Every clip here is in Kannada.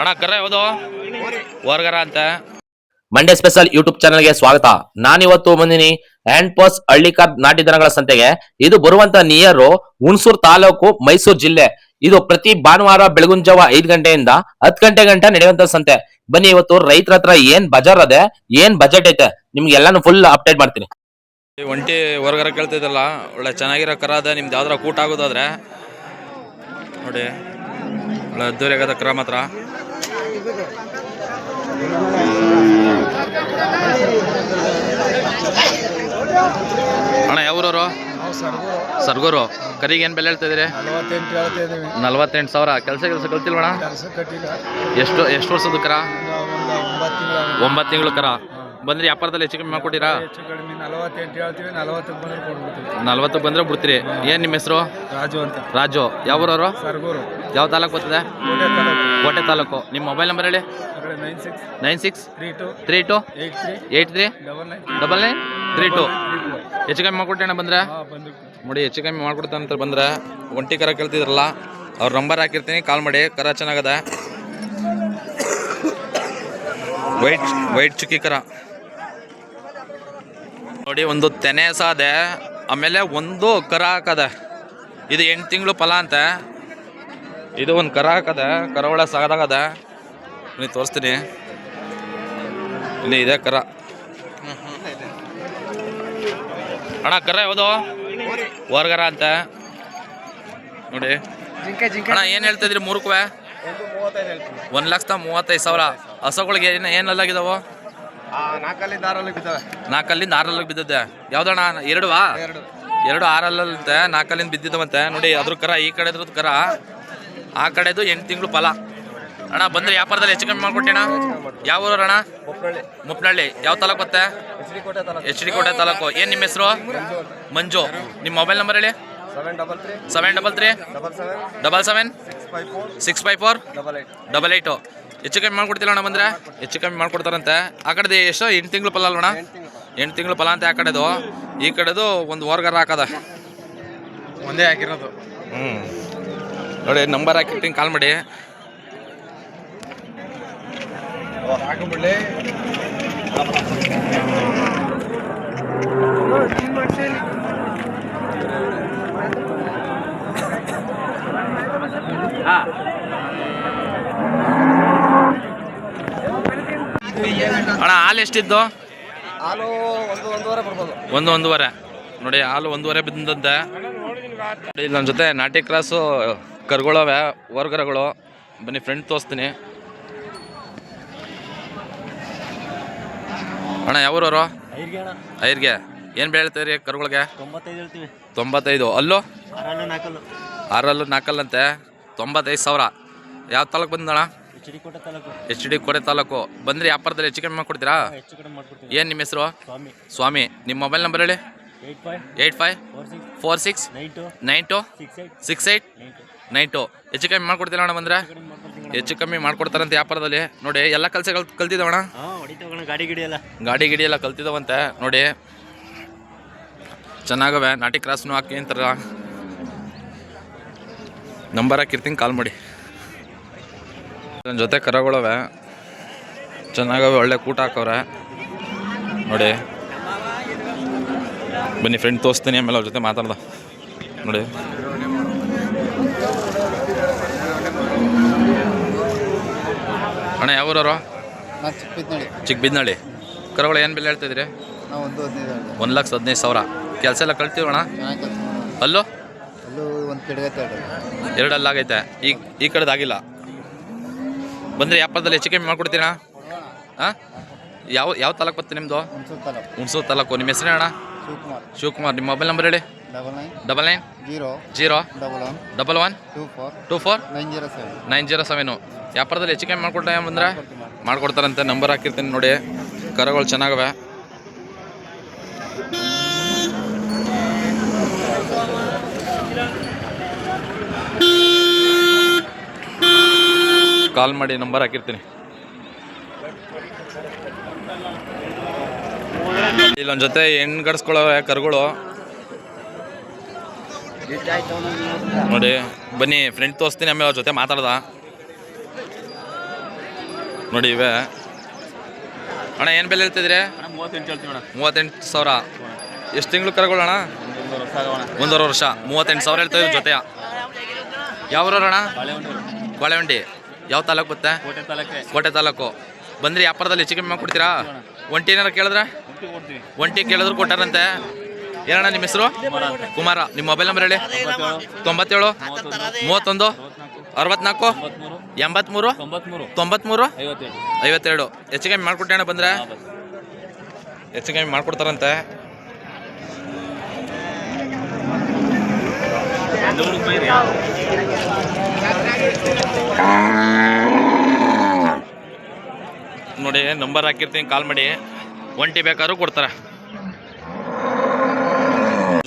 ಅಣ್ಣ ಕರ ಯಾವುದು? ವರ್ಗರ ಅಂತ. ಮಂಡ್ಯ ಸ್ಪೆಷಲ್ ಯೂಟ್ಯೂಬ್ ಚಾನಲ್ಗೆ ಸ್ವಾಗತ. ನಾನಿವತ್ತು ಬಂದಿನಿ ಹ್ಯಾಂಡ್ ಪೋಸ್ ಹಳ್ಳಿಕಾರ್ ನಾಟಿ ದನಗಳ ಸಂತೆಗೆ. ಇದು ಬರುವಂತ ನಿಯರ್ ಹುಣಸೂರು ತಾಲೂಕು ಮೈಸೂರು ಜಿಲ್ಲೆ. ಇದು ಪ್ರತಿ ಭಾನುವಾರ ಬೆಳಗುನ್ ಜಾವ ಐದ್ ಗಂಟೆಯಿಂದ ಹತ್ ಗಂಟೆ ಗಂಟ ನಡೆಯುವಂತ ಸಂತೆ. ಬನ್ನಿ ಇವತ್ತು ರೈತರ ಹತ್ರ ಏನ್ ಬಜಾರ್ ಅದೇ ಏನ್ ಬಜೆಟ್ ಐತೆ ನಿಮ್ಗೆ ಎಲ್ಲಾನು ಫುಲ್ ಅಪ್ಡೇಟ್ ಮಾಡ್ತೀನಿ. ಒಂಟಿ ಹೊರಗರ ಕೇಳ್ತಿದ್ರಲ್ಲ ಒಳ್ಳೆ ಚೆನ್ನಾಗಿರೋ ಕರ ಅದ ನಿಮ್ದು ಯಾವ್ದಾರ ಕೂಟ ಆಗೋದಾದ್ರೆ. ನೋಡಿ ಒಳ್ಳೆ ಅದ್ದೂರಿಯಾಗದ ಕರ ಮಾತ್ರ. ಅಣ್ಣ ಯಾವ್ರವರು ಸರ್ಗೋರು. ಕರಿಗೆ ಏನು ಬೆಲೆ ಹೇಳ್ತಾ ಇದ್ದೀರಿ? ನಲವತ್ತೆಂಟು ಸಾವಿರ. ಕೆಲಸ ಕೆಲಸ ಕಲ್ತಿಲ್ವಣ ಎಷ್ಟು ಎಷ್ಟು ವರ್ಷದ ಕರ? ಒಂಬತ್ತು ತಿಂಗಳು ಕರ. ಬಂದ್ರಿ ವ್ಯಾಪಾರದಲ್ಲಿ ಹೆಚ್ಚು ಕಮ್ಮಿ ಮಾಡ್ಕೊಟ್ಟಿರಾ ಹೆಚ್ಚು ಕಡಿಮೆ ನಲವತ್ತೆಂಟು ಹೇಳ್ತೀವಿ ನಲವತ್ತಕ್ಕೆ ಬಂದ್ರೆ ಕೊಟ್ಬಿಡ್ತೀವಿ ನಲ್ವತ್ತಕ್ಕೆ ಬಂದ್ರೆ ಬಿಡ್ತೀರಿ. ಏನು ನಿಮ್ಮ ಹೆಸರು? ರಾಜು ಅಂತ. ರಾಜು. ಯಾವ ಊರವರು? ಸರ್ಗೂರು. ಯಾವ ತಾಲೂಕು ಬರ್ತದೆ? ಕೋಟೆ ತಾಲೂಕು. ನಿಮ್ಮ ಮೊಬೈಲ್ ನಂಬರ್ ಹೇಳಿ. Nine six. Nine six? Three two. Three two? Eight three. Eight three? Double nine. Double nine? Three two? ಹೆಚ್ಚು ಕಮ್ಮಿ ಮಾಡ್ಕೊಟ್ಟೆ ಬಂದ್ರೆ? ನೋಡಿ ಹೆಚ್ಚು ಕಮ್ಮಿ ಮಾಡ್ಕೊಡ್ತಾನಂತ ಬಂದ್ರೆ ಒಂಟಿ ಕರ ಕೇಳ್ತಿದ್ರಲ್ಲ ಅವ್ರ ನಂಬರ್ ಹಾಕಿರ್ತೀನಿ ಕಾಲ್ ಮಾಡಿ ಕರ ಚೆನ್ನಾಗದ. ವೈಟ್ ವೈಟ್ ಚುಕ್ಕಿ ಕರ. ನೋಡಿ, ಒಂದು ತೆನೆ ಸಾದೆ, ಆಮೇಲೆ ಒಂದು ಕರ ಹಾಕದ. ಇದು ಎಂಟು ತಿಂಗಳು ಫಲ ಅಂತ. ಇದು ಒಂದು ಕರ ಹಾಕದ ಕರ ಒಳ ಸಾಗದಾಗದ. ನೀವು ತೋರಿಸ್ತೀನಿ. ಇಲ್ಲಿ ಇದೆ ಕರ. ಅಣ್ಣ, ಕರ ಯಾವುದು? ಹೊರಗರ ಅಂತ. ನೋಡಿ. ಅಣ್ಣ, ಏನು ಹೇಳ್ತಿದ್ರಿ ಮೂರಕ್ಕೂ ಒಂದು ಲಕ್ಷದ ಮೂವತ್ತೈದು ಸಾವಿರ. ಹಸುಗಳಿಗೆ ಏನು ಅಲ್ಲಾಗಿದಾವು ನಾಲ್ಕಲ್ಲಿ ದಾರಲ್ಲಿ ಬಿದ್ದಾವೆ. ನಾಲ್ಕಲ್ಲಿಂದ ಆರಲ್ಲಿ ಬಿದ್ದದ್ದೆ. ಯಾವ್ದಣ್ಣ? ಎರಡುವಾ ಎರಡು. ಎರಡು ಆರಲ್ಲಂತೆ ನಾಲ್ಕಲ್ಲಿಂದ ಬಿದ್ದಿದ್ದವಂತೆ. ನೋಡಿ ಅದ್ರ ಕರ ಈ ಕಡೆದ್ರದ್ದು ಕರ. ಆ ಕಡೆದು ಎಂಟು ತಿಂಗಳು ಫಲ. ಅಣ್ಣ ಬಂದ್ರೆ ವ್ಯಾಪಾರದಲ್ಲಿ ಹೆಚ್ಚು ಕಮ್ಮಿ ಮಾಡ್ಕೊಟ್ಟಿಣ ಯಾವ ಊರು ಅಣ್ಣ ಮುಪ್ನಳ್ಳಿ. ಯಾವ ತಾಲೂಕು ಬತ್ತೆ ಎಚ್ ಡಿ ಕೋಟೆ ತಾಲೂಕು. ಏನು ನಿಮ್ಮ ಹೆಸರು? ಮಂಜು. ನಿಮ್ಮ ಮೊಬೈಲ್ ನಂಬರ್ ಹೇಳಿ. Seven double three. Double seven. Double seven. Six five four. Double eight ಹೆಚ್ಚು ಕಮ್ಮಿ ಮಾಡ್ಕೊಡ್ತಿಲ್ಲ ಅಣ್ಣ ಬಂದ್ರೆ? ಹೆಚ್ಚು ಕಮ್ಮಿ ಮಾಡ್ಕೊಡ್ತಾರಂತೆ. ಆ ಕಡೆದು ಎಷ್ಟು ಎಂಟು ತಿಂಗಳು ಫಲ ಅಲ್ವಣ ಎಂಟು ತಿಂಗಳು ಫಲ ಅಂತ ಆ ಕಡೆದು. ಈ ಕಡೆದು ಒಂದು ವರ್ಗರ ಹಾಕದ. ಒಂದೇ ಹಾಕಿರೋದು. ಹ್ಞೂ ನೋಡಿ ನಂಬರ್ ಹಾಕಿರ್ತೀನಿ ಕಾಲ್ ಮಾಡಿ. ಹಾಕೊಂಬಿಡ್ಲಿ. ಅಣ್ಣ ಹಾಲು ಎಷ್ಟಿದ್ದು? ಹಾಲು ಒಂದು ಒಂದೂವರೆ ಬರ್ಬೋದು. ಒಂದು ಒಂದೂವರೆ. ನೋಡಿ ಹಾಲು ಒಂದೂವರೆ ಬಿದ್ದಂತೆ. ನೋಡಿ ಇಲ್ಲಿ ನನ್ನ ಜೊತೆ ನಾಟಿ ಕ್ರಾಸು ಕರ್ಗಳವೆ ವರ್ಗರಗಳು ಬನ್ನಿ ಫ್ರೆಂಡ್ ತೋರಿಸ್ತೀನಿ. ಅಣ್ಣ ಯಾವ್ರವರು? ಐರ್ಗೆ ಏನು ಬೆಳೆ ಹೇಳ್ತೀರಿ ಕರುಗಳಿಗೆ? ತೊಂಬತ್ತೈದು ಅಲ್ಲು? ಆರಲ್ಲು ನಾಲ್ಕಲ್ಲಂತೆ ತೊಂಬತ್ತೈದು ಸಾವಿರ. ಯಾವ ತಾಲೂಕು ಬಂದಣ ಎಚ್ ಡಿ ಕೋಟೆ ತಾಲೂಕು. ಎಚ್ ಡಿ ಕೋಟೆ ತಾಲೂಕು. ಬಂದ್ರಿ ವ್ಯಾಪಾರದಲ್ಲಿ ಹೆಚ್ಚು ಕಡಿಮೆ ಮಾಡ್ಕೊಡ್ತೀರಾ? ಹೆಚ್ಚು ಕಡಿಮೆ ಮಾಡ್ಕೊಡ್ತೀವಿ ಏನು ನಿಮ್ಮ ಹೆಸರು? ಸ್ವಾಮಿ. ಸ್ವಾಮಿ ನಿಮ್ಮ ಮೊಬೈಲ್ ನಂಬರ್ ಹೇಳಿ. Eight five eight five four six nine two nine two six eight nine two. ಹೆಚ್ಚು ಕಮ್ಮಿ ಮಾಡ್ಕೊಡ್ತೀರಾ ಅಣ್ಣ ಬಂದ್ರೆ? ಹೆಚ್ಚು ಕಮ್ಮಿ ಮಾಡ್ಕೊಡ್ತಾರಂತೆ ವ್ಯಾಪಾರದಲ್ಲಿ. ನೋಡಿ ಎಲ್ಲ ಕೆಲಸ ಕಲ್ ಅಣ್ಣ ಹೊಡಿತಾವಣ್ಣ ಗಾಡಿ ಗಿಡಿ ಎಲ್ಲ. ಗಾಡಿ ಗಿಡಿ ಎಲ್ಲ ಕಲ್ತಿದ್ದವಂತೆ. ನೋಡಿ ಚೆನ್ನಾಗವೆ. ನಾಟಿ ಕ್ರಾಸ್ನು ಹಾಕಿ ಅಂತಾರ ನಂಬರ್ ಹಾಕಿರ್ತೀನಿ ಕಾಲ್ ಮಾಡಿ. ನನ್ನ ಜೊತೆ ಕರಗಳವೆ. ಚೆನ್ನಾಗವೆ ಒಳ್ಳೆ ಕೂಟ ಹಾಕವ್ರೆ. ನೋಡಿ. ಬನ್ನಿ ಫ್ರೆಂಡ್ ತೋರಿಸ್ತೀನಿ ಆಮೇಲೆ ಅವ್ರ ಜೊತೆ ಮಾತಾಡ್ದ. ನೋಡಿ. ಅಣ್ಣ ಯಾವೂರವರು ಊರವರು? ಚಿಕ್ಕ ಬಿದ್ನಳ್ಳಿ ಕರಗಳು ಏನು ಬೆಲೆ ಹೇಳ್ತಿದ್ರಿ? ಒಂದು ಲಕ್ಷ ಹದಿನೈದು ಸಾವಿರ. ಕೆಲಸ ಎಲ್ಲ ಕಳ್ತೀವಿ ಅಣ್ಣ? ಅಲ್ಲೋ? ಅಲ್ಲೂ ಒಂದು ಎರಡಲ್ಲಾಗೈತೆ. ಈ ಈ ಕಡೆದು ಆಗಿಲ್ಲ ಬಂದರೆ ವ್ಯಾಪಾರದಲ್ಲಿ ಹೆಚ್ಚು ಕಮ್ಮಿ ಮಾಡ್ಕೊಡ್ತೀರಾ? ಹಾಂ ಯಾವ ಯಾವ ತಾಲೂಕು ಬರ್ತೀನಿ ನಿಮ್ಮದು ಹುಣಸೂರು ತಾಲೂಕು. ನಿಮ್ಮ ಹೆಸರು ಅಣ್ಣ ಶಿವಕುಮಾರ್. ಶಿವಕುಮಾರ್ ನಿಮ್ಮ ಮೊಬೈಲ್ ನಂಬರ್ ಹೇಳಿ? Double nine double nine zero zero double one double one two four two four nine zero seven. Nine zero seven. ವ್ಯಾಪಾರದಲ್ಲಿ ಹೆಚ್ಚು ಕಮ್ಮಿ ಮಾಡ್ಕೊಡ್ತಾ ಬಂದ್ರೆ? ಮಾಡ್ಕೊಡ್ತಾರಂತೆ. ನಂಬರ್ ಹಾಕಿರ್ತೀನಿ ನೋಡಿ. ಕರಗಳು ಚೆನ್ನಾಗವೆ. ಕಾಲ್ ಮಾಡಿ ನಂಬರ್ ಹಾಕಿರ್ತೀನಿ. ಇಲ್ಲೊಂದ್ ಜೊತೆ ಹೆಣ್ಣು ಕಡ್ಸ್ಕೊಳ್ಳೋ ಕರುಗಳು. ನೋಡಿ, ಬನ್ನಿ ಫ್ರೆಂಡ್ ತೋರಿಸ್ತೀನಿ ಆಮೇಲೆ ಅವ್ರ ಜೊತೆ ಮಾತಾಡ್ದ. ನೋಡಿ ಇವೆ. ಅಣ್ಣ, ಏನು ಬೆಲೆ ಹೇಳ್ತಿದ್ರೆ? ಮೂವತ್ತೆಂಟು ಸಾವಿರ. ಎಷ್ಟು ತಿಂಗಳು ಕರಗಳು ಅಣ್ಣ? ಒಂದೂವರೆ ವರ್ಷ. ಮೂವತ್ತೆಂಟು ಸಾವಿರ ಹೇಳ್ತಿದ್ರು ಜೊತೆಯ. ಯಾವ ಅಣ್ಣ? ಬಾಳೆಹೊನ್ನೂರು ಬಾಳೆವಂಡಿ ಯಾವ ತಾಲೂಕು ಬತ್ತೆ? ಕೋಟೆ ತಾಲೂಕೆ. ಕೋಟೆ ತಾಲೂಕು. ಬಂದ್ರೆ ವ್ಯಾಪಾರದಲ್ಲಿ ಹೆಚ್ಚು ಕಮ್ಮಿ ಕೊಡ್ತೀರಾ ಒಂಟಿ ಏನಾರ ಕೇಳಿದ್ರೆ? ಒಂಟಿ ಕೇಳಿದ್ರು ಕೊಟ್ಟಾರಂತೆ. ಏನಣ್ಣ ನಿಮ್ಮ ಹೆಸರು? ಕುಮಾರ. ನಿಮ್ಮ ಮೊಬೈಲ್ ನಂಬರ್ ಹೇಳಿ. ತೊಂಬತ್ತೇಳು ಮೂವತ್ತೊಂದು ಅರವತ್ನಾಲ್ಕು ಎಂಬತ್ಮೂರು ತೊಂಬತ್ಮೂರು. ಐವತ್ತೆರಡು. ಹೆಚ್ಚು ಕಮ್ಮಿ ಮಾಡ್ಕೊಟ್ಟೆ ಅಣ್ಣ ಬಂದ್ರೆ? ಹೆಚ್ಚು ಕಮ್ಮಿ ಮಾಡ್ಕೊಡ್ತಾರಂತೆ. ನೋಡಿ ನಂಬರ್ ಹಾಕಿರ್ತೀನಿ ಕಾಲ್ ಮಾಡಿ. ಒಂಟಿ ಬೇಕಾದ್ರು ಕೊಡ್ತಾರೆ.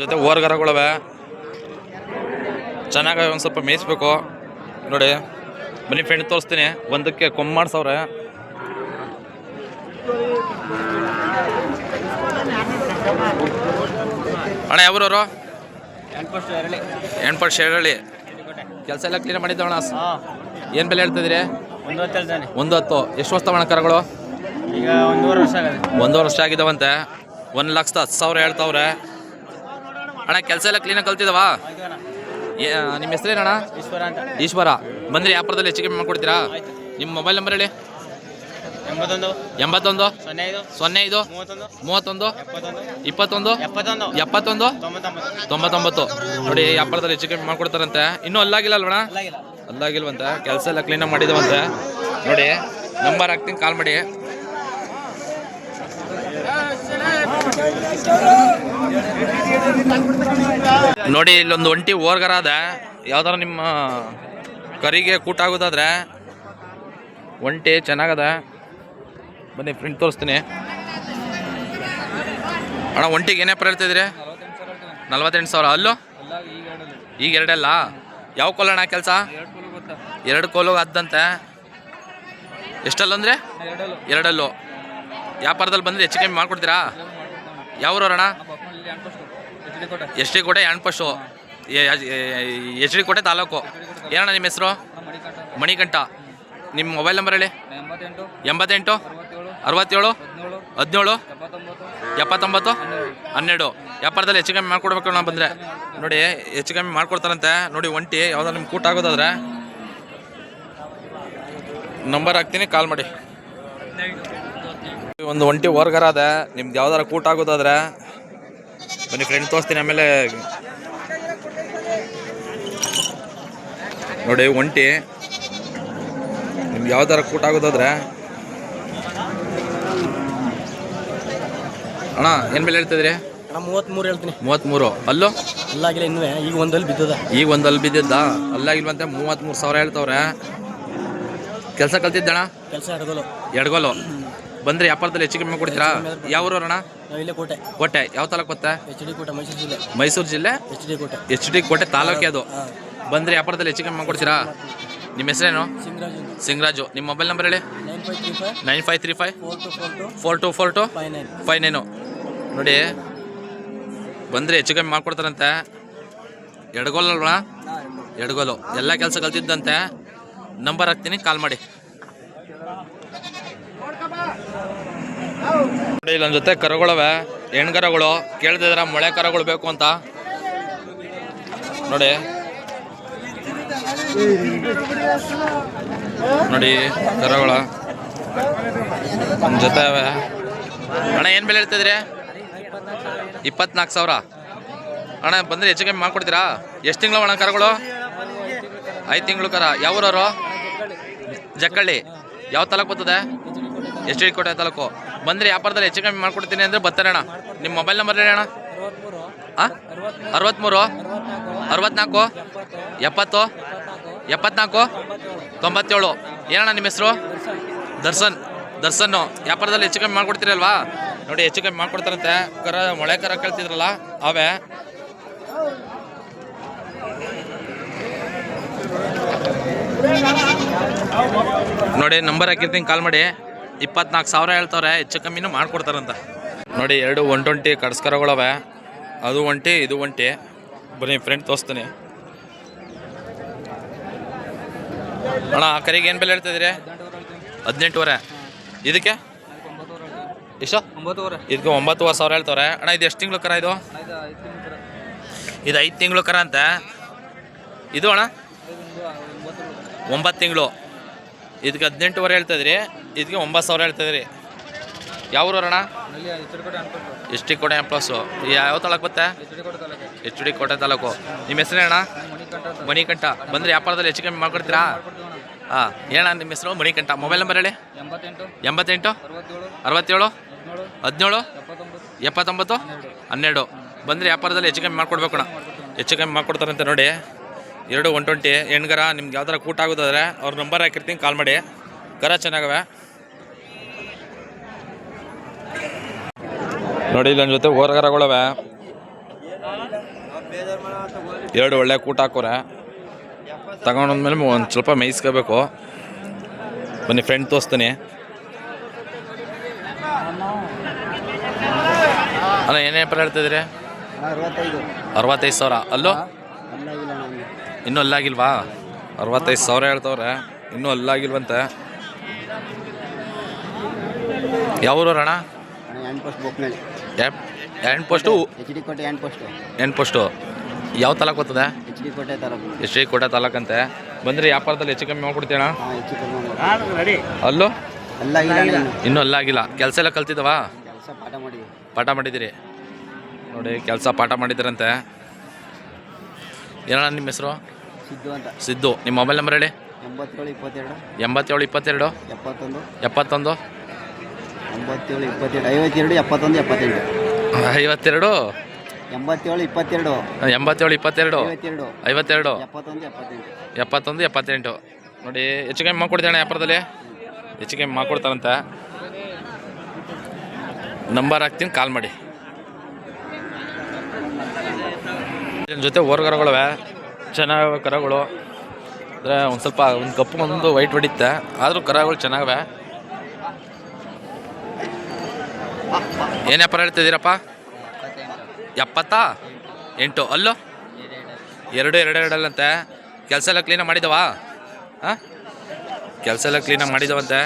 ಜೊತೆ ಓರ್ಗರಗಳವೆ ಚೆನ್ನಾಗಿ ಒಂದು ಸ್ವಲ್ಪ ಮೇಯಿಸ್ಬೇಕು. ನೋಡಿ ಬನ್ನಿ ಫ್ರೆಂಡ್ ತೋರಿಸ್ತೀನಿ. ಒಂದಕ್ಕೆ ಕೊಮ್ಮ ಮಾಡ್ಸವ್ರೆ. ಅಣ್ಣ ಯಾವ್ರವರು? ಎಂಟು ಎರಡು ಹೆಣ್ಪಟ್ಟು ಶೇರಳ್ಳಿ ಕೆಲಸ ಎಲ್ಲ ಕ್ಲೀನ್ ಮಾಡಿದ್ದವಣ್ಣ. ಏನು ಬೆಲೆ ಹೇಳ್ತಿದ್ದೀರಿ? ಒಂದು ಹೊತ್ತು ಎಷ್ಟು ವರ್ಷ ಕರಗಳು? ಈಗ ಒಂದೂವರೆ ವರ್ಷ ಒಂದೂವರೆ ಒಂದು ವರ್ಷ ಆಗಿದಾವಂತೆ. ಒಂದು ಲಕ್ಷದ ಹತ್ತು ಸಾವಿರ ಹೇಳ್ತಾವ್ರೆ. ಅಣ್ಣ ಕೆಲಸ ಎಲ್ಲ ಕ್ಲೀನಾಗಿ ಕಲ್ತಿದವಾ? ನಿಮ್ಮ ಹೆಸರೇನಣ್ಣ? ಈಶ್ವರ ಅಂತ. ಈಶ್ವರ. ಬಂದ್ರಿ ವ್ಯಾಪಾರದಲ್ಲಿ ಹೆಚ್ಚು ಕಮ್ಮಿ ಮಾಡ್ಕೊಡ್ತೀರಾ? ನಿಮ್ಮ ಮೊಬೈಲ್ ನಂಬರ್ ಹೇಳಿ. ಎಂಬತ್ತೊಂದು. ಎಂಬತ್ತೊಂದು? ಸೊನ್ನೆ ಐದು ಸೊನ್ನೆ ಐದು ಮೂವತ್ತೊಂದು ಇಪ್ಪತ್ತೊಂದು? ಎಪ್ಪತ್ತೊಂದು. ತೊಂಬತ್ತೊಂಬತ್ತು. ನೋಡಿ ವ್ಯಾಪಾರದಲ್ಲಿ ಹೆಚ್ಚು ಕಮ್ಮಿ ಮಾಡ್ಕೊಡ್ತಾರಂತೆ. ಇನ್ನೂ ಅಲ್ಲಾಗಿಲ್ಲ ಅಲ್ವಣ್ಣ? ಅಲ್ಲಾಗಿಲ್ವಂತೆ ಕೆಲಸ ಎಲ್ಲ ಕ್ಲೀನಾಗಿ ಮಾಡಿದ್ವಂತ. ನೋಡಿ, ನಂಬರ್ ಹಾಕ್ತೀನಿ ಕಾಲ್ ಮಾಡಿ. ನೋಡಿ, ಇಲ್ಲೊಂದು ಒಂಟಿ ಓರ್ಗರ ಅದ. ಯಾವ್ದಾರ ನಿಮ್ಮ ಕರಿಗೆ ಕೂಟ ಆಗೋದಾದ್ರೆ, ಒಂಟಿ ಚೆನ್ನಾಗದ. ಬನ್ನಿ ಪ್ರಿಂಟ್ ತೋರಿಸ್ತೀನಿ. ಅಣ್ಣ, ಒಂಟಿಗೆ ಏನೇ ಹೇಳ್ತಿದ್ರಿ ನಲ್ವತ್ತೆಂಟು ಸಾವಿರ. ಅಲ್ಲೂ? ಈಗ ಎರಡಲ್ಲ? ಯಾವ ಕೊಲ್ಲಣ್ಣ ಕೆಲಸ? ಎರಡು ಕೋಲು ಎಷ್ಟಲ್ಲ ಅಂದರೆ? ಎರಡಲ್ಲೂ. ವ್ಯಾಪಾರದಲ್ಲಿ ಬಂದರೆ ಹೆಚ್ಚು ಕಮ್ಮಿ ಮಾಡಿಕೊಡ್ತೀರಾ? ಯಾವ್ರವ್ರಣ್ಣ ಎಚ್ ಡಿ ಕೋಟೆ. ಪಶು ಎಚ್ ಡಿ ಕೋಟೆ ತಾಲೂಕು. ಏನಣ್ಣ ನಿಮ್ಮ ಹೆಸರು? ಮಣಿಕಂಠ. ನಿಮ್ಮ ಮೊಬೈಲ್ ನಂಬರ್ ಹೇಳಿ. ಎಂಬತ್ತೆಂಟು ಅರವತ್ತೇಳು ಹದಿನೇಳು ಎಪ್ಪತ್ತೊಂಬತ್ತು ಹನ್ನೆರಡು. ವ್ಯಾಪಾರದಲ್ಲಿ ಹೆಚ್ಚು ಕಮ್ಮಿ ಮಾಡ್ಕೊಡ್ಬೇಕು ಅಣ್ಣ ಬಂದರೆ. ನೋಡಿ ಹೆಚ್ಚು ಕಮ್ಮಿ ಮಾಡ್ಕೊಡ್ತಾರಂತೆ. ನೋಡಿ ಒಂಟಿ ಯಾವುದಾದ್ರು ನಿಮ್ಗೆ ಕೂಟ ಆಗೋದಾದ್ರೆ. ನಂಬರ್ ಹಾಕ್ತೀನಿ ಕಾಲ್ ಮಾಡಿ. ಒಂದು ಒಂಟಿ ಹೊರ್ಗರ ಅದ ನಿಮ್ದು ಯಾವ್ದಾರ ಕೂಟ ಆಗೋದಾದ್ರೆ ಬನ್ನಿ ಫ್ರೆಂಡ್ ತೋರಿಸ್ತೀನಿ ಆಮೇಲೆ ನೋಡಿ ಒಂಟಿ. ನಿಮ್ಗೆ ಯಾವ್ದಾರ ಕೂಟ ಆಗೋದಾದ್ರೆ ಅಣ್ಣ ಏನು ಮೇಲೆ ಹೇಳ್ತಿದ್ರಿ ಮೂವತ್ತ್ಮೂರು ಹೇಳ್ತೀನಿ. ಮೂವತ್ತ್ಮೂರು ಅಲ್ಲೂ? ಅಲ್ಲಾಗಿಲ್ಲ ಇನ್ನೂ ಈಗ ಒಂದಲ್ಲಿ ಬಿದ್ದದ. ಈಗ ಒಂದಲ್ಲಿ ಅಲ್ಲಿ ಬಿದ್ದಿದ್ದ? ಅಲ್ಲಾಗಿಲ್ವಂತೆ ಮೂವತ್ತ್ಮೂರು ಸಾವಿರ ಹೇಳ್ತವ್ರೆ. ಕೆಲಸ ಕಲ್ತಿದ್ದಣ ಕೆಲಸ ಎಡ್ಗೋಲು. ಬಂದ್ರೆ ವ್ಯಾಪಾರದಲ್ಲಿ ಹೆಚ್ಚು ಕಮ್ಮಿ ಕೊಡ್ತೀರಾ? ಯಾವ ಊರು ಅಣ್ಣ? ಇಲ್ಲೇ ಕೋಟೆ. ಕೋಟೆ. ಯಾವ ತಾಲೂಕು ಗೊತ್ತಾ? ಎಚ್ ಡಿ ಕೋಟೆ ಮೈಸೂರು ಜಿಲ್ಲೆ. ಮೈಸೂರು ಜಿಲ್ಲೆ? H D Kote. H D Kote ತಾಲೂಕೆ ಅದು. ಬಂದ್ರೆ ವ್ಯಾಪಾರದಲ್ಲಿ ಹೆಚ್ಚು ಕಮ್ಮಿ ಕೊಡ್ತೀರಾ ನಿಮ್ಮ ಹೆಸರೇನು? ಸಿಂಗರಾಜ್ ನಿಮ್ಮ ಮೊಬೈಲ್ ನಂಬರ್ ಹೇಳಿ. Nine five three five. Four two four two. Five nine. Five nine. ನೋಡಿ ಬಂದರೆ ಹೆಚ್ಚು ಕಮ್ಮಿ ಮಾಡ್ಕೊಡ್ತಾರಂತೆ. ಎಡಗೋಲಲ್ವಾ? ಎಡಗೋಲು. ಎಲ್ಲ ಕೆಲಸ ಕಲ್ತಿದ್ದಂತೆ. ನಂಬರ್ ಹಾಕ್ತೀನಿ ಕಾಲ್ ಮಾಡಿ. ಇಲ್ಲೊಂದ್ ಜೊತೆ ಕರುಗಳವೆ, ಹೆಣ್ಗರಗಳು ಕೇಳ್ತಿದ್ರ ಮೊಳೆ ಕರಗಳು ಬೇಕು ಅಂತ? ನೋಡಿ. ನೋಡಿ, ಕರಗಳ. ಜೊತೆ ಅವೆ. ಅಣ್ಣ, ಏನು ಬೆಲೆ ಹೇಳ್ತಿದ್ರಿ? ಇಪ್ಪತ್ನಾಲ್ಕು ಸಾವಿರ. ಅಣ್ಣ, ಬಂದ್ರೆ ಹೆಚ್ಚು ಕಮ್ಮಿ ಮಾಡ್ಕೊಡ್ತೀರಾ? ಎಷ್ಟು ತಿಂಗಳು ಅಣ್ಣ ಕರಗಳು? ಐದು ತಿಂಗಳು ಕರ. ಯಾವೂರವರು? ಜಕ್ಕಳ್ಳಿ, ಯಾವ ತಾಲೂಕು ಬರ್ತದೆ? ಎಷ್ಟು ಕೋಟೆ ತಾಲೂಕು. ಬಂದ್ರೆ ವ್ಯಾಪಾರದಲ್ಲಿ ಹೆಚ್ಚು ಕಮ್ಮಿ ಮಾಡ್ಕೊಡ್ತೀನಿ ಅಂದ್ರೆ ಬರ್ತಾರೆ ಅಣ್ಣ. ನಿಮ್ಮ ಮೊಬೈಲ್ ನಂಬರ್ ಹೇಳಿ ಅಣ್ಣ. ಹಾಂ ಅರವತ್ತ್ಮೂರು ಅರವತ್ನಾಲ್ಕು, ಎಪ್ಪತ್ತು, ಎಪ್ಪತ್ನಾಲ್ಕು, ತೊಂಬತ್ತೇಳು. ಏನಣ್ಣ ನಿಮ್ಮ ಹೆಸರು? ದರ್ಶನ್. ದರ್ಶನ್, ವ್ಯಾಪಾರದಲ್ಲಿ ಹೆಚ್ಚು ಕಮ್ಮಿ ಮಾಡ್ಕೊಡ್ತೀರಲ್ವಾ? ನೋಡಿ, ಹೆಚ್ಚು ಕಮ್ಮಿ ಮಾಡ್ಕೊಡ್ತಾರಂತೆ. ಕರ ಮೊಳೆ ಕರ ಕೇಳ್ತಿದ್ರಲ್ಲ, ಅವೇ. ನೋಡಿ ನಂಬರ್ ಹಾಕಿರ್ತೀನಿ ಕಾಲ್ ಮಾಡಿ. ಇಪ್ಪತ್ನಾಲ್ಕು ಸಾವಿರ ಹೇಳ್ತವ್ರೆ ಹೆಚ್ಚು ಕಮ್ಮಿನೂ ಮಾಡ್ಕೊಡ್ತಾರಂತ. ನೋಡಿ ಎರಡು ಒನ್ ಟ್ವೆಂಟಿ ಕಡ್ಸ್ಕರಗಳವೆ. ಅದು ಒಂಟಿ ಇದು ಒಂಟಿ. ಬರೀ ಫ್ರೆಂಡ್ ತೋರಿಸ್ತೀನಿ. ಅಣ್ಣ ಆ ಕರಿಗೆ ಏನು ಬೆಲೆ ಹೇಳ್ತಿದ್ದೀರಿ? ಹದಿನೆಂಟುವರೆ. ಇದಕ್ಕೆ? ಎಷ್ಟು ಒಂಬತ್ತುವರೆ. ಇದಕ್ಕೆ ಒಂಬತ್ತುವರೆ ಸಾವಿರ ಹೇಳ್ತವ್ರೆ. ಅಣ್ಣ ಇದು ಎಷ್ಟು ತಿಂಗಳು ಕರ ಇದು? ಇದು ಐದು ತಿಂಗಳು ಕರ ಅಂತೆ. ಇದು ಅಣ್ಣ? ಒಂಬತ್ತು ತಿಂಗಳು. ಇದಕ್ಕೆ ಹದಿನೆಂಟುವರೆ ಹೇಳ್ತದ್ರಿ, ಇದಕ್ಕೆ ಒಂಬತ್ತು ಸಾವಿರ ಹೇಳ್ತಾಯಿದ್ರಿ ಯಾವ ಊರು ಅಣ್ಣ? ಎಸ್ ಟಿ ಕೋಟೆ ಪ್ಲಸ್ಸು ಯಾವ ತಾಲೂಕು ಬತ್ತೆ? ಎಚ್ ಡಿ ಕೋಟೆ ತಾಲೂಕು. ನಿಮ್ಮ ಹೆಸರು ಅಣ್ಣ? ಮಣಿಕಂಠ. ಬಂದರೆ ವ್ಯಾಪಾರದಲ್ಲಿ ಹೆಚ್ಚು ಕಮ್ಮಿ ಮಾಡ್ಕೊಡ್ತೀರಾ? ಹಾಂ ಏನ ನಿಮ್ಮ ಹೆಸರು? ಮಣಿಕಂಠ. ಮೊಬೈಲ್ ನಂಬರ್ ಹೇಳಿ. ಎಂಬತ್ತೆಂಟು? ಅರವತ್ತೇಳು? ಹದಿನೇಳು? ಎಪ್ಪತ್ತೊಂಬತ್ತು? ಹನ್ನೆರಡು. ಬಂದರೆ ವ್ಯಾಪಾರದಲ್ಲಿ ಹೆಚ್ಚು ಕಮ್ಮಿ ಮಾಡ್ಕೊಡ್ಬೇಕು ಅಣ್ಣ. ಹೆಚ್ಚು ಕಮ್ಮಿ ಮಾಡ್ಕೊಡ್ತಾರಂತೆ ನೋಡಿ. ಎರಡು ಒನ್ ಟ್ವೆಂಟಿ ಹೆಣ್ಗರ ನಿಮ್ಗೆ ಯಾವ ಥರ ಕೂಟ ಆಗೋದಾದ್ರೆ ಅವ್ರ ನಂಬರ್ ಹಾಕಿರ್ತೀನಿ ಕಾಲ್ ಮಾಡಿ. ಗರ ಚೆನ್ನಾಗವೆ. ನೋಡಿ ಇಲ್ಲಿ ನನ್ನ ಜೊತೆ ಓರ್ಗರಗಳವೆ ಎರಡು ಒಳ್ಳೆ ಕೂಟ ಹಾಕೋರೆ. ತಗೊಂಡೋದ್ಮೇಲೆ ಒಂದು ಸ್ವಲ್ಪ ಮೇಯಿಸ್ಕೋಬೇಕು. ಬನ್ನಿ ಫ್ರೆಂಡ್ ತೋರಿಸ್ತೀನಿ. ಅಲ್ಲ ಏನೇ ಪರ ಹೇಳ್ತಿದ್ರಿ ಅರವತ್ತೈದು. ಸಾವಿರ. ಅಲ್ಲೋ? ಇನ್ನೂ ಅಲ್ಲಾಗಿಲ್ವಾ? ಅರವತ್ತೈದು ಸಾವಿರ ಹೇಳ್ತವ್ರೆ ಇನ್ನೂ ಅಲ್ಲಾಗಿಲ್ವಂತೆ. ಯಾವ ಊರು ಅಣ್ಣ? Hand Post Boknalli. Post H D Kote Hand Post Hand Post ಯಾವ ತಾಲೂಕು ಬರ್ತದೆ? ಎಚ್ ಡಿ ಕೋಟೆ ತಾಲೂಕು. ಎಚ್ ಡಿ ಕೋಟೆ ತಾಲೂಕಂತೆ. ಬಂದರೆ ವ್ಯಾಪಾರದಲ್ಲಿ ಹೆಚ್ಚು ಕಮ್ಮಿ ಮಾಡ್ಕೊಡ್ತೀಯಣ್ಣ? ಹಾಂ ಹೆಚ್ಚು ಕಡಿಮೆ ರೆಡಿ ಅಲ್ಲೋ? ಅಲ್ಲಾಗಿಲ್ಲ ನಾನು ಇನ್ನೂ ಅಲ್ಲಾಗಿಲ್ಲ. ಕೆಲಸ ಎಲ್ಲ ಕಲ್ತಿದ್ದವಾ? ಕೆಲಸ ಪಾಠ ಪಾಠ ಮಾಡಿದ್ದೀರಿ. ನೋಡಿ ಕೆಲಸ ಪಾಠ ಮಾಡಿದ್ದೀರಂತೆ. ಏನಣ್ಣ ನಿಮ್ಮ ಹೆಸರು? ಸಿದ್ದು ಅಂತ. ಸಿದ್ದು. ನಿಮ್ಮ ಮೊಬೈಲ್ ನಂಬರ್ ಹೇಳಿ? ಎಂಬತ್ತೇಳು ಇಪ್ಪತ್ತೆರಡು. ಎಂಬತ್ತೇಳು ಇಪ್ಪತ್ತೆರಡು? ಎಪ್ಪತ್ತೊಂದು. ಎಪ್ಪತ್ತೊಂದು? ಎಂಬತ್ತೇಳು ಇಪ್ಪತ್ತೆರಡು. ಐವತ್ತೆರಡು ಎಪ್ಪತ್ತೊಂದು ಎಪ್ಪತ್ತೆರಡು ಐವತ್ತೆರಡು? ಎಂಬತ್ತೇಳು ಇಪ್ಪತ್ತೆರಡು. ಎಂಬತ್ತೇಳು ಇಪ್ಪತ್ತೆರಡು? ಐವತ್ತೆರಡು. ಐವತ್ತೆರಡು? ಎಪ್ಪತ್ತೊಂದು ಎಪ್ಪತ್ತೆಂಟು. ಎಪ್ಪತ್ತೊಂದು ಎಪ್ಪತ್ತೆಂಟು. ನೋಡಿ ಹೆಚ್ಚು ಕಮ್ಮಿ ಮಾಡ್ಕೊಡ್ತೀಯಣ್ಣ ವ್ಯಾಪಾರದಲ್ಲಿ ಹೆಚ್ಚು ಕಮ್ಮಿ ಮಾಡ್ಕೊಡ್ತಾರಂತ. ನಂಬರ್ ಹಾಕ್ತೀನಿ ಕಾಲ್ ಮಾಡಿ. ಇದ್ರ ಜೊತೆ ಓರ್ಗರಗಳವೆ ಚೆನ್ನಾಗಿವೆ ಕರಗಳು. ಅಂದರೆ ಒಂದು ಸ್ವಲ್ಪ ಒಂದು ಕಪ್ಪು ಒಂದು ವೈಟ್ ಹೊಡಿತ್ತೆ ಆದರೂ ಕರಗಳು ಚೆನ್ನಾಗವೆ. ಏನು ವ್ಯಾಪಾರ ಹೇಳ್ತಿದ್ದೀರಪ್ಪ ಎಪ್ಪತ್ತಾ? ಎಂಟು. ಅಲ್ಲೋ? ಎರಡು ಎರಡು ಎರಡಲ್ಲಂತೆ. ಕೆಲಸ ಎಲ್ಲ ಕ್ಲೀನಾಗಿ ಮಾಡಿದವಾ? ಹಾಂ? ಕೆಲಸ ಎಲ್ಲ ಕ್ಲೀನಾಗಿ ಮಾಡಿದವಂತೆ.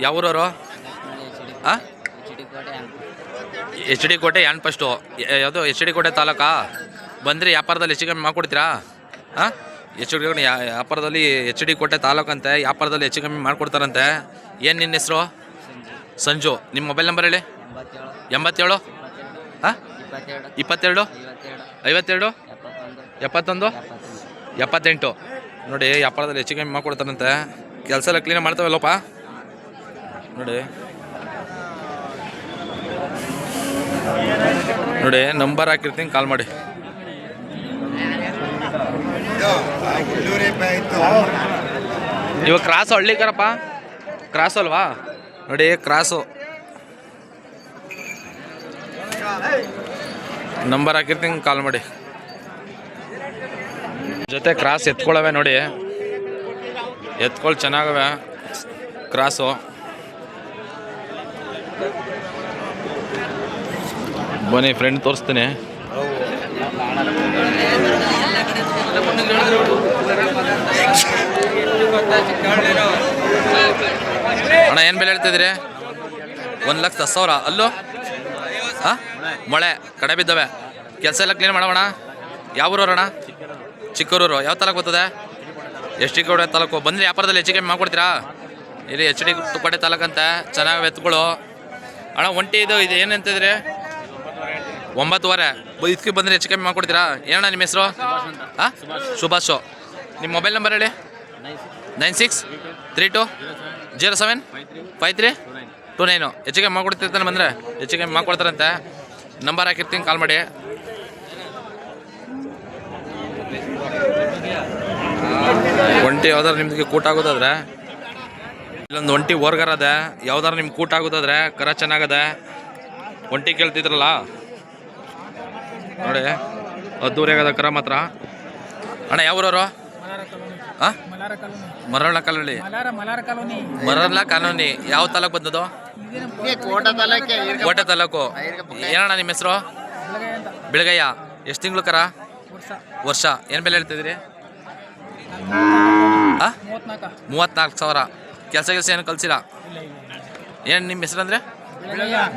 ಯಾವೂರವರು? ಹಾಂ? ಎಚ್ ಡಿ ಕೋಟೆ ಯಾನ್ ಫಸ್ಟು ಯಾವುದು ಎಚ್ ಡಿ ಕೋಟೆ ತಾಲೂಕಾ? ಬಂದರೆ ವ್ಯಾಪಾರದಲ್ಲಿ ಹೆಚ್ಚು ಕಮ್ಮಿ ಮಾಡಿಕೊಡ್ತೀರಾ? ಹಾಂ? ಹೆಚ್ಚು ಡಿ ವ್ಯಾಪಾರದಲ್ಲಿ ಎಚ್ ಡಿ ಕೋಟೆ ತಾಲೂಕಂತೆ, ವ್ಯಾಪಾರದಲ್ಲಿ ಹೆಚ್ಚು ಕಮ್ಮಿ ಮಾಡಿಕೊಡ್ತಾರಂತೆ. ಏನು ನಿನ್ನ ಹೆಸರು? ಸಂಜು. ನಿಮ್ಮ ಮೊಬೈಲ್ ನಂಬರ್ ಹೇಳಿ. ಎಂಬತ್ತೇಳು. ಹಾಂ? ಇಪ್ಪತ್ತೆರಡು. ಐವತ್ತೆರಡು. ಎಪ್ಪತ್ತೊಂದು. ಎಪ್ಪತ್ತೆಂಟು. ನೋಡಿ, ವ್ಯಾಪಾರದಲ್ಲಿ ಹೆಚ್ಚು ಕಮ್ಮಿ ಮಾಡಿಕೊಡ್ತಾರಂತೆ. ಕೆಲಸ ಎಲ್ಲ ಕ್ಲೀನ್ ಮಾಡ್ತಾವಲ್ಲಪ್ಪ ನೋಡಿ. ನೋಡಿ ನಂಬರ್ ಹಾಕಿರ್ತೀನಿ ಕಾಲ್ ಮಾಡಿ. ಇವಾಗ ಕ್ರಾಸು ಹಳ್ಳಿಕರಪ್ಪ ಕ್ರಾಸ್ ಅಲ್ವಾ? ನೋಡಿ ಕ್ರಾಸು. ನಂಬರ್ ಹಾಕಿರ್ತೀನಿ ಕಾಲ್ ಮಾಡಿ. ಜೊತೆ ಕ್ರಾಸ್ ಎತ್ಕೊಳ್ಳವೆ ನೋಡಿ. ಎತ್ಕೊಳ್ಳಿ ಚೆನ್ನಾಗವೆ. ಕ್ರಾಸು. ಬನ್ನಿ ಫ್ರೆಂಡ್ ತೋರಿಸ್ತೀನಿ. ಅಣ್ಣ, ಏನು ಬೆಲೆ ಹೇಳ್ತಿದ್ರಿ ಒಂದು ಲಕ್ಷ ಹತ್ತು ಸಾವಿರ. ಅಲ್ಲೂ? ಹಾಂ? ಮಳೆ, ಕಡೆ ಬಿದ್ದವೆ. ಕೆಲಸ ಎಲ್ಲ ಕ್ಲೀನ್ ಮಾಡೋಣ ಯಾವ ಊರವ್ರು ಅಣ್ಣ? ಚಿಕ್ಕೂರೂರು ಯಾವ ತಾಲೂಕು ಬರ್ತದೆ? ಎಚ್ ಡಿ ಕೋಟೆ ತಾಲೂಕು. ಬಂದರೆ ವ್ಯಾಪಾರದಲ್ಲಿ ಹೆಚ್ಚು ಕಮ್ಮಿ ಮಾಡ್ಕೊಡ್ತೀರಾ? ಇಲ್ಲಿ ಎಚ್ ಡಿ ಕೋಟೆ ತಾಲೂಕಂತೆ. ಚೆನ್ನಾಗಿ ಎತ್ತುಗಳು ಅಣ್ಣ, ಒಂಟಿ ಇದು ಇದು ಏನಂತಿದ್ರಿ ಒಂಬತ್ತುವರೆ. ಬ- ಇದಕ್ಕೆ ಬಂದರೆ ಹೆಚ್ಚು ಕಮ್ಮಿ ಮಾಡ್ಕೊಡ್ತೀರಾ? ಏನಣ್ಣ ನಿಮ್ಮ ಹೆಸರು? ಹಾಂ? ಸುಭಾಷು ನಿಮ್ಮ ಮೊಬೈಲ್ ನಂಬರ್ ಹೇಳಿ? Nine six, three two, zero seven five three, two nine. ಹೆಚ್ಚು ಕಮ್ಮಿ ಮಾಡ್ಕೊಡ್ತಿರ್ತಾನೆ ಬಂದರೆ ಹೆಚ್ಚು ಮಾಡ್ಕೊಡ್ತಾರಂತೆ. ನಂಬರ್ ಹಾಕಿರ್ತೀನಿ, ಕಾಲ್ ಮಾಡಿ. ಒಂಟಿ ಯಾವ್ದಾರು ನಿಮಗೆ ಕೂಟ ಆಗೋದಾದ್ರೆ, ಇಲ್ಲೊಂದು ಒಂಟಿ ಓರ್ಗರ್ ಅದ. ಯಾವ್ದಾರು ನಿಮ್ಗೆ ಕೂಟ ಆಗೋದಾದ್ರೆ, ಕರ ಚೆನ್ನಾಗದೆ. ಒಂಟಿ ಕೇಳ್ತಿದ್ರಲ್ಲ? ನೋಡಿ ಅದ್ದೂರಿಯಾಗದ ಕರ ಮಾತ್ರ. ಅಣ್ಣ ಯಾವ್ರವರು Marala colony. Malara Malara colony. Marala colony. ಯಾವ ತಾಲೂಕ್ ಬಂದದು ಕೋಟೆ ತಾಲೂಕು ಏನಣ್ಣ ನಿಮ್ಮ ಹೆಸರು? ಬೆಳಗಯ್ಯ ಎಷ್ಟು ತಿಂಗಳು ಕರ? ವರ್ಷ. ವರ್ಷ. ಏನು ಬೆಲೆ ಹೇಳ್ತಿದ್ರಿ ಮೂವತ್ನಾಲ್ಕ ಸಾವಿರ. ಕೆಲಸ ಕೆಲಸ ಏನು ಕಲ್ಸಿಲ್ಲ? ಏನ್ ನಿಮ್ಮ ಹೆಸರು ಅಂದರೆ?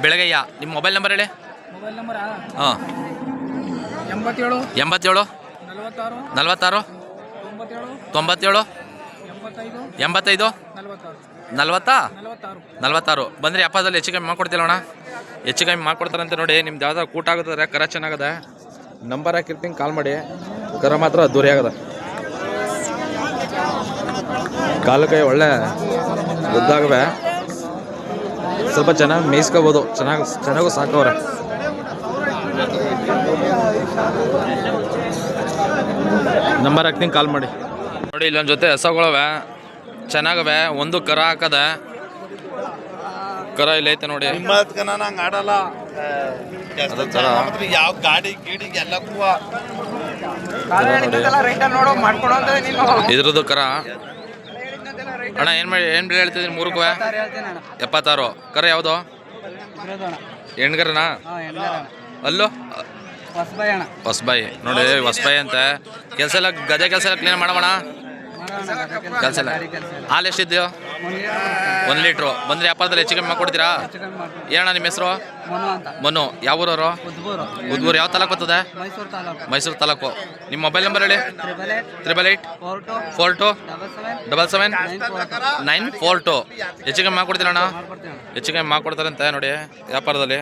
ಬೆಳಗಯ್ಯ ನಿಮ್ಮ ಮೊಬೈಲ್ ನಂಬರ್ ಹೇಳಿ. ಮೊಬೈಲ್ ನಂಬರಾ? ಹಾಂ. ಎಂಬತ್ತೇಳು. ಎಂಬತ್ತೇಳು. ನಲವತ್ತಾರು. ನಲ್ವತ್ತಾರು. ತೊಂಬತ್ತೇಳು? ಎಂಬತ್ತೈದು? ನಲ್ವತ್ತಾ? ನಲವತ್ತಾರು. ಬಂದರೆ ವ್ಯಾಪಾರದಲ್ಲಿ ಹೆಚ್ಚು ಕಮ್ಮಿ ಮಾಡ್ಕೊಡ್ತಿಲ್ಲ ಅಣ್ಣ? ಹೆಚ್ಚು ಕಮ್ಮಿ ಮಾಡ್ಕೊಡ್ತಾರಂತೆ ನೋಡಿ, ನಿಮ್ದು ಯಾವ್ದಾದ್ರು ಕೂಟ ಆಗುತ್ತದೆ ಕರ ಚೆನ್ನಾಗದೆ. ನಂಬರ್ ಹಾಕಿರ್ತೀನಿ, ಕಾಲ್ ಮಾಡಿ. ಕರ ಮಾತ್ರ ದೂರಿ ಆಗದ. ಕಾಲು ಕೈ ಒಳ್ಳೆ ಉದ್ದಾಗವೆ ಸ್ವಲ್ಪ ಚೆನ್ನಾಗಿ ಮೇಯಿಸ್ಕೋಬೋದು. ಚೆನ್ನಾಗಿ, ಚೆನ್ನಾಗೂ ಸಾಕವ್ರೆ. ನಂಬರ್ ಹಾಕ್ತೀನಿ, ಕಾಲ್ ಮಾಡಿ. ನೋಡಿ ಇಲ್ಲೊಂದು ಜೊತೆ ಹಸಗಳವೆ ಚೆನ್ನಾಗವೆ. ಒಂದು ಕರ ಹಾಕದ. ಕರ ಇಲ್ಲ ಐತೆ ನೋಡಿ ನಂಗೆ ಆಡಲ್ಲ. ಯಾವ ಗಾಡಿ ಗೀಡಿ ಎಲ್ಲಕ್ಕೂ ಇದ್ರದ್ದು ಕರ. ಅಣ್ಣ ಏನು ಮಾಡಿ ಏನು ಬೆಲೆ ಹೇಳ್ತಿದ್ದೀನಿ ಮೂರು ಎಪ್ಪತ್ತಾರು ಕರ ಯಾವುದು? ಹೆಣ್ಗರನಾ? ಅಲ್ಲೋ? ಹೊಸಬಾಯಿ ನೋಡಿ ಹೊಸಬಾಯಿ ಅಂತ. ಕೆಲಸ ಎಲ್ಲ ಗದೆ ಕೆಲಸ ಎಲ್ಲ ಕ್ಲೀನ್ ಮಾಡೋಣ ಕೆಲಸ ಇಲ್ಲ ಹಾಲು ಎಷ್ಟಿದ್ಯೋ? ಒಂದು ಲೀಟ್ರು. ಬಂದರೆ ವ್ಯಾಪಾರದಲ್ಲಿ ಹೆಚ್ಚು ಕಮ್ಮಿ ಮಾಡ್ಕೊಡ್ತೀರಾ? ಏನಣ್ಣ ನಿಮ್ಮ ಹೆಸರು? ಮನು. ಯಾವ ಊರವರು? ಉದ್ಬೂರು. ಯಾವ ತಾಲೂಕು ಬರ್ತದೆ? ಮೈಸೂರು ತಾಲೂಕು. ನಿಮ್ಮ ಮೊಬೈಲ್ ನಂಬರ್ ಹೇಳಿ. Triple eight four two double seven nine four two ಹೆಚ್ಚು ಕಮ್ಮಿ ಮಾಡ್ಕೊಡ್ತೀನಿ ಅಣ್ಣ ಹೆಚ್ಚು ಕಮ್ಮಿ ಅಂತ ನೋಡಿ ವ್ಯಾಪಾರದಲ್ಲಿ.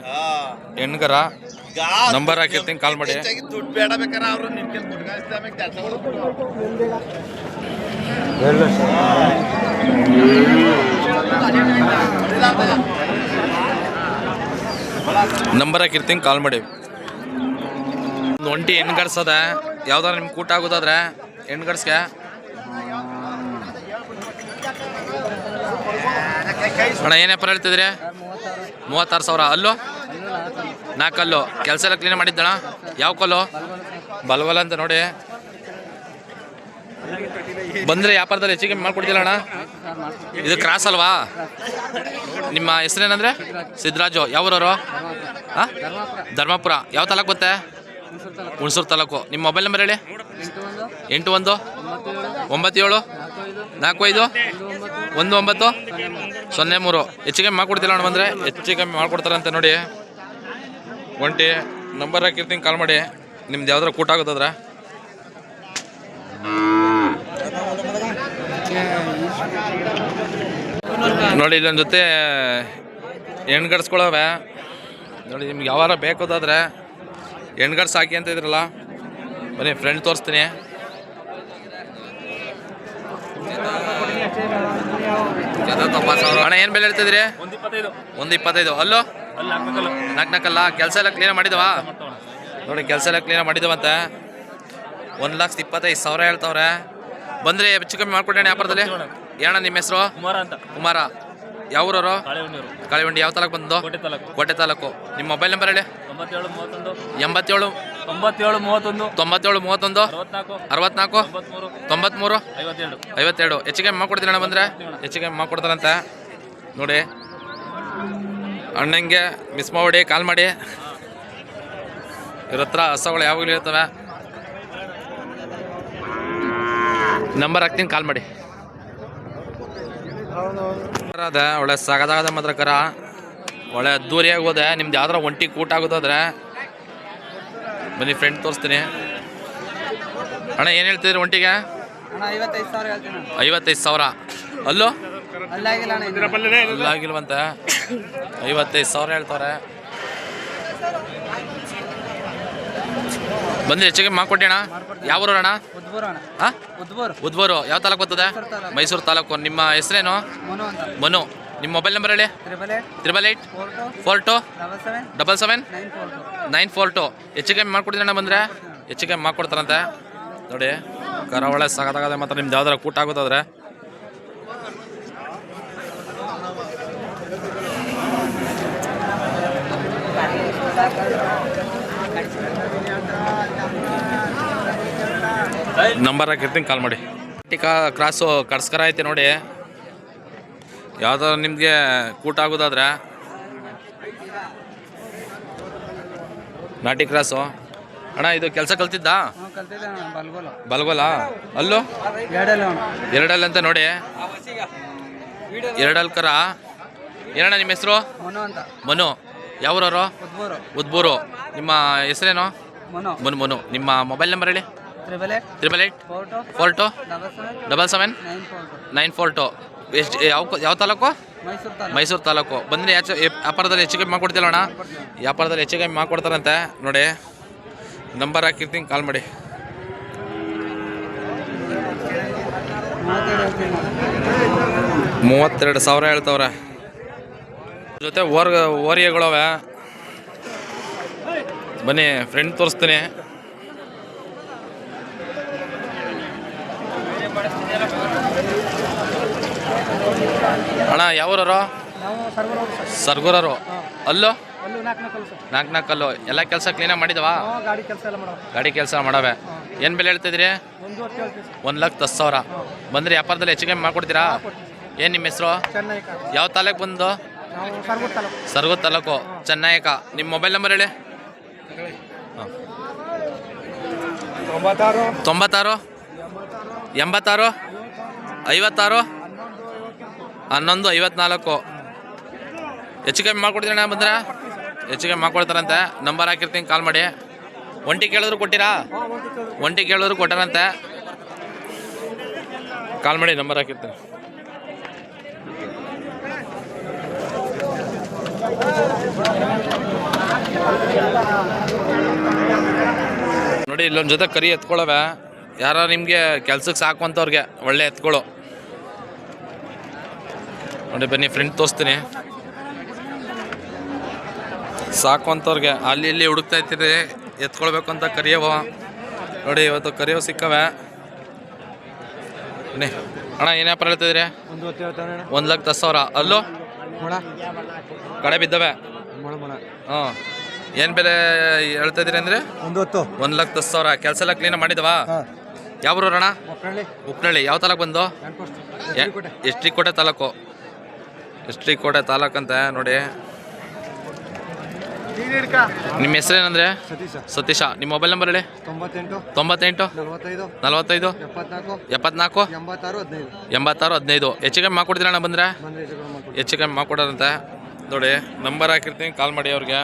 ಹೆಣ್ಗರ ನಂಬರ್ ಹಾಕಿರ್ತೀನಿ, ಕಾಲ್ ಮಾಡಿ. ನಂಬರ್ ಹಾಕಿರ್ತೀನಿ ಕಾಲ್ ಮಾಡಿ. ಒಂದು ಒಂಟಿ ಹೆಣ್ಗಡ್ಸದ, ಯಾವ್ದಾರ ನಿಮ್ಗೆ ಕೂಟ ಆಗೋದಾದ್ರೆ ಹೆಣ್ಗಡ್ಸ್ಗೆ. ಅಣ್ಣ, ಏನು ವ್ಯಾಪಾರ ಹೇಳ್ತಿದ್ರಿ? ಮೂವತ್ತಾರು ಸಾವಿರ. ಅಲ್ಲೋ? ನಾಲ್ಕಲ್ಲು. ಕೆಲಸ ಎಲ್ಲ ಕ್ಲೀನ್ ಮಾಡಿದ್ದಣ ಯಾವ ಕಲ್ಲು? ಬಲ್ವಲ್ ಅಂತ ನೋಡಿ. ಬಂದರೆ ವ್ಯಾಪಾರದಲ್ಲಿ ಹೆಚ್ಚಿಗೆ ಮಾಡ್ಕೊಡ್ತಿಲ್ಲ ಅಣ್ಣ? ಇದು ಕ್ರಾಸ್ ಅಲ್ವಾ? ನಿಮ್ಮ ಹೆಸರೇನಂದ್ರೆ? ಸಿದ್ದರಾಜು ಯಾವೂರವರು? ಹಾಂ ಧರ್ಮಪುರ. ಯಾವ ತಾಲೂಕು ಬತ್ತೆ? ಹುಣಸೂರು ತಾಲೂಕು. ನಿಮ್ಮ ಮೊಬೈಲ್ ನಂಬರ್ ಹೇಳಿ. ಎಂಟು ಒಂದು ಒಂಬತ್ತು ಏಳು ನಾಲ್ಕು ಐದು ಒಂದು ಒಂಬತ್ತು, ಸೊನ್ನೆ ಮೂರು. ಹೆಚ್ಚು ಕಮ್ಮಿ ಮಾಡ್ಕೊಡ್ತಿಲ್ಲ ಅಣ್ಣ ಬಂದರೆ? ಹೆಚ್ಚು ಕಮ್ಮಿ ಮಾಡ್ಕೊಡ್ತಾರಂತೆ ನೋಡಿ. ಒಂಟಿ ನಂಬರ್ ಹಾಕಿರ್ತೀನಿ ಕಾಲ್ ಮಾಡಿ. ನಿಮ್ದು ಯಾವ್ದಾರು ಕೂಟ ಆಗೋದಾದ್ರೆ ನೋಡಿ ಇಲ್ಲೊಂದು ಜೊತೆ ಹೆಣ್ಗಡ್ಸ್ಕೊಳವೆ. ನೋಡಿ, ನಿಮ್ಗೆ ಯಾವಾರ ಬೇಕೋದಾದ್ರೆ ಹೆಣ್ಗಡ್ಸ್ ಹಾಕಿ ಅಂತ ಇದ್ರಲ್ಲ, ಬನ್ನಿ ಫ್ರೆಂಡ್ ತೋರಿಸ್ತೀನಿ. ಅಣ್ಣ, ಏನು ಬೆಲೆ ಇರ್ತಿದ್ರಿ? ಒಂದು ಇಪ್ಪತ್ತೈದು. ಅಲ್ಲೋ? ನಾಲ್ಕು ನಾಲ್ಕಲ್ಲ ಕೆಲಸ ಎಲ್ಲ ಕ್ಲೀನ್ ಮಾಡಿದವಾ? ನೋಡಿ, ಕೆಲಸ ಎಲ್ಲ ಕ್ಲೀನ್ ಮಾಡಿದವಂತೆ. ಒಂದು ಲಕ್ಷದ ಇಪ್ಪತ್ತೈದು ಸಾವಿರ ಹೇಳ್ತಾವ್ರೆ. ಬಂದ್ರೆ ಹೆಚ್ಚು ಕಮ್ಮಿ ಮಾಡ್ಕೊಡೋಣ ವ್ಯಾಪಾರದಲ್ಲಿ. ಏನಣ್ಣ ನಿಮ್ಮ ಹೆಸರು? ಕುಮಾರ ಅಂತ. ಕುಮಾರ. ಯಾವ ಊರವರು ಕಳೆವಂಡಿ ಕಾಳಿವಂಡಿ ಯಾವ ತಾಲೂಕು ಬಂದು ಕೋಟೆ ತಾಲೂಕು. ಕೋಟೆ ತಾಲೂಕು. ನಿಮ್ಮ ಮೊಬೈಲ್ ನಂಬರ್ ಹೇಳಿ. ತೊಂಬತ್ತೇಳು ಮೂವತ್ತೊಂದು. ಎಂಬತ್ತೇಳು. ತೊಂಬತ್ತೇಳು ಮೂವತ್ತೊಂದು. ತೊಂಬತ್ತೇಳು ಮೂವತ್ತೊಂದು. ಅರವತ್ನಾಲ್ಕು. ತೊಂಬತ್ಮೂರು. ತೊಂಬತ್ಮೂರು. ಐವತ್ತೆರಡು. ಐವತ್ತೆರಡು. ಹೆಚ್ಚಿಗೆ ಮಾಡ್ಕೊಡ್ತೀನಿ ಅಣ್ಣ ಬಂದರೆ? ಹೆಚ್ಚಿಗೆ ಮಾಡ್ಕೊಡ್ತಾರಂತೆ ನೋಡಿ. ಅಣ್ಣಂಗೆ ಮಿಸ್ ಮಾಡಿ ಕಾಲ್ ಮಾಡಿ. ಇವ್ರ ಹತ್ರ ಹಸಗಳು ಯಾವಾಗಲೂ ಇರ್ತವೆ. ನಂಬರ್ ಹಾಕ್ತೀನಿ ಕಾಲ್ ಮಾಡಿ. ಅದ ಒಳ್ಳೆ ಸಗದಾಗದ ಮಾತ್ರ ಕರ ಒಳ್ಳೆ ಅದ್ದೂರಿಯಾಗಿ ಹೋದೆ ನಿಮ್ದು ಯಾವ್ದಾರ ಒಂಟಿ ಕೂಟ ಆಗೋದಾದ್ರೆ ಬನ್ನಿ ಫ್ರೆಂಡ್ ತೋರಿಸ್ತೀನಿ. ಅಣ್ಣ ಏನು ಹೇಳ್ತಿದ್ರಿ ಒಂಟಿಗೆ? ಅಣ್ಣ ಐವತ್ತೈದು ಸಾವಿರ ಅಲ್ಲೋ? ಅಣ್ಣ. ಅಲ್ಲಾಗಿಲ್ವಂತೆ. ಐವತ್ತೈದು ಸಾವಿರ ಹೇಳ್ತಾರೆ. ಬಂದು ಹೆಚ್ಚಿಗೆ ಮಾಡ್ಕೊಟ್ಟಣ ಯಾವ ಊರು ಅಣ್ಣ ಅಣ್ಣ? ಹಾಂ? ಉದ್ಬೂರು ಯಾವ ತಾಲೂಕು ಬರ್ತದೆ. ಮೈಸೂರು ತಾಲೂಕು. ನಿಮ್ಮ ಹೆಸರೇನು? ಮನು ನಿಮ್ಮ ಮೊಬೈಲ್ ನಂಬರ್ ಹೇಳಿ. Triple eight four two. Double seven. Nine four two. ಹೆಚ್ಚು ಕಮ್ಮಿ ಮಾಡ್ಕೊಡ್ತೀನಿ ಬಂದರೆ. ಕಮ್ಮಿ ಮಾಡ್ಕೊಡ್ತಾರಂತೆ. ನೋಡಿ ಕರ ಒಳ್ಳೆ ಸಾಕಾಗದೆ ಮಾತ್ರ ನಿಮ್ದು ಯಾವ್ದಾರ ಕೂಟ ಆಗೋದಾದ್ರೆ. ನಂಬರ್ ಹಾಕಿರ್ತೀನಿ ಕಾಲ್ ಮಾಡಿ. ಟಿಕಾ ಕ್ರಾಸು ಕಡ್ಸ್ಕರ ಐತೆ ನೋಡಿ. ಯಾವ್ದಾದ್ರು ನಿಮಗೆ ಕೂಟ ಆಗೋದಾದ್ರೆ. ನಾಟಿ ಕ್ರಾಸು ಅಣ್ಣ ಇದು ಕೆಲಸ ಕಲ್ತಿದ್ದ? ಬಲ್ಗೋಲು. ಅಲ್ಲೋ? ಎರಡಲ್ಲ ಅಂತ ನೋಡಿ. ಎರಡಲ್ ಕರ. ಏನಣ್ಣ ನಿಮ್ಮ ಹೆಸರು? ಮನು ಯಾವ್ರವರು? ಉದ್ಬೂರು. ನಿಮ್ಮ ಹೆಸರೇನು? ಮನು. ಮನು ನಿಮ್ಮ ಮೊಬೈಲ್ ನಂಬರ್ ಹೇಳಿ. Triple eight triple eight four two double seven nine four two ಎಷ್ಟು ಯಾವ ಯಾವ ತಾಲೂಕು? ಮೈಸೂರು ತಾಲೂಕು. ಬಂದರೆ ಯಾಚ ವ್ಯಾಪಾರದಲ್ಲಿ ಹೆಚ್ಚು ಕಮ್ಮಿ ಮಾಡ್ಕೊಡ್ತಿಲ್ಲ ಅಣ್ಣ? ವ್ಯಾಪಾರದಲ್ಲಿ ಹೆಚ್ಚು ಕಮ್ಮಿ ಮಾಡ್ಕೊಡ್ತಾರಂತೆ. ನೋಡಿ. ನಂಬರ್ ಹಾಕಿರ್ತೀನಿ ಕಾಲ್ ಮಾಡಿ. ಮೂವತ್ತೆರಡು ಸಾವಿರ ಹೇಳ್ತವ್ರೆ. ಜೊತೆ ಓರ್ ಓರಿಯಗಳವೆ. ಬನ್ನಿ ಫ್ರೆಂಡ್ ತೋರಿಸ್ತೀನಿ. ಅಣ್ಣ ಯಾವೂರವರು? ಸರ್ಗೂರರು ಅಲ್ಲೋ? ನಾಲ್ಕು ನಾಲ್ಕು ಸರ್. ನಾಲ್ಕು ನಾಲ್ಕಲ್ಲು ಎಲ್ಲ ಕೆಲಸ ಕ್ಲೀನಾಗಿ ಮಾಡಿದವಾ? ಗಾಡಿ ಕೆಲಸ ಎಲ್ಲ ಮಾಡೋ ಗಾಡಿ ಕೆಲಸ ಮಾಡವೆ. ಏನು ಬೆಲೆ ಹೇಳ್ತಿದ್ರಿ ಒಂದು ಲಕ್ಷ ಹತ್ತು ಸಾವಿರ. ಬಂದ್ರೆ ವ್ಯಾಪಾರದಲ್ಲಿ ಹೆಚ್ಚು ಕಮ್ಮಿ ಮಾಡ್ಕೊಡ್ತೀರಾ? ಏನು ನಿಮ್ಮ ಹೆಸರು? ಯಾವ ತಾಲೂಕ್ ಬಂದು? ಸರ್ಗು ತಾಲೂಕು. ಚೆನ್ನಾಯಕ ನಿಮ್ಮ ಮೊಬೈಲ್ ನಂಬರ್ ಹೇಳಿ. ತೊಂಬತ್ತಾರು. ತೊಂಬತ್ತಾರು? ಎಂಬತ್ತಾರು? ಐವತ್ತಾರು? ಹನ್ನೊಂದು ಐವತ್ನಾಲ್ಕು. ಹೆಚ್ಚು ಕಮ್ಮಿ ಮಾಡ್ಕೊಡ್ತೀರಣ್ಣ ಬಂದ್ರೆ? ಹೆಚ್ಚು ಕಮ್ಮಿ ಮಾಡ್ಕೊಡ್ತಾರಂತೆ. ನಂಬರ್ ಹಾಕಿರ್ತೀನಿ ಕಾಲ್ ಮಾಡಿ. ಒಂಟಿ ಕೇಳಿದ್ರು ಕೊಟ್ಟಿರಾ? ಒಂಟಿ ಕೇಳಿದ್ರು ಕೊಟ್ಟಾರಂತೆ. ಕಾಲ್ ಮಾಡಿ, ನಂಬರ್ ಹಾಕಿರ್ತೀನಿ. ನೋಡಿ, ಇಲ್ಲೊಂದು ಜೊತೆ ಕರಿ ಎತ್ಕೊಳ್ಳವೆ ಯಾರು ನಿಮಗೆ ಕೆಲ್ಸಕ್ಕೆ ಸಾಕುವಂಥವ್ರಿಗೆ ಒಳ್ಳೆ ಎತ್ಕೊಳ್ಳು ನೋಡಿ ಬನ್ನಿ ಫ್ರೆಂಡ್ ತೋರಿಸ್ತೀನಿ. ಸಾಕು ಅಂತವ್ರಿಗೆ. ಅಲ್ಲಿ ಇಲ್ಲಿ ಹುಡುಕ್ತಾ ಇರ್ತೀರಿ ಎತ್ಕೊಳ್ಬೇಕು ಅಂತ ಕರಿಯವ ನೋಡಿ ಇವತ್ತು ಕರಿಯೋ ಸಿಕ್ಕವೆ. ಬನ್ನಿ. ಅಣ್ಣ ಏನು ವ್ಯಾಪಾರ ಹೇಳ್ತಿದ್ರಿ ಒಂದು ಲಕ್ಷ ದಸ್ ಸಾವಿರ. ಅಲ್ಲೂ? ಕಡೆ ಬಿದ್ದವೆ. ಹ್ಞೂ. ಏನು ಬೆಲೆ ಹೇಳ್ತಾ ಇದ್ದೀರಿ ಅಂದರೆ? ಒಂದು ಹೊತ್ತು. ಒಂದು ಲಕ್ಷ ಹತ್ತು ಸಾವಿರ. ಕೆಲಸ ಎಲ್ಲ ಕ್ಲೀನ್ ಮಾಡಿದವಾ? ಯಾವ ಊರು ಅಣ್ಣ? ಉಪ್ನಳ್ಳಿ ಯಾವ ತಾಲೂಕು ಬಂದು? ಎಷ್ಟ್ರಿಕೋಟೆ ತಾಲೂಕು? ಎಸ್ ಟಿ ಕೋಟೆ ತಾಲೂಕಂತೆ ನೋಡಿ. ನಿಮ್ಮ ಹೆಸರೇನಂದ್ರೆ? ಸತೀಶ. ನಿಮ್ಮ ಮೊಬೈಲ್ ನಂಬರ್ ಹೇಳಿ. ತೊಂಬತ್ತೆಂಟು. ನಲವತ್ತೈದು. ಎಪ್ಪತ್ನಾಲ್ಕು. ಎಂಬತ್ತಾರು ಹದಿನೈದು. ಎಂಬತ್ತಾರು ಹದಿನೈದು. ಹೆಚ್ಚು ಕಮ್ಮಿ ಮಾಡ್ಕೊಡ್ತೀರಣ್ಣ ಬಂದರೆ? ಬಂದರೆ ಹೆಚ್ಚು ಕಮ್ಮಿ ಮಾಡ್ಕೊಡೋರಂತೆ. ನೋಡಿ ನಂಬರ್ ಹಾಕಿರ್ತೀನಿ ಕಾಲ್ ಮಾಡಿ ಅವ್ರಿಗೆ.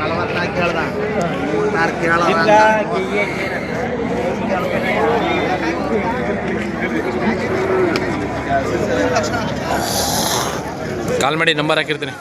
ನಲವತ್ನಾಲ್ಕು ಹೇಳ್ದ. ಕಾಲ್ ಮಾಡಿ ನಂಬರ್ ಹಾಕಿರ್ತೀನಿ.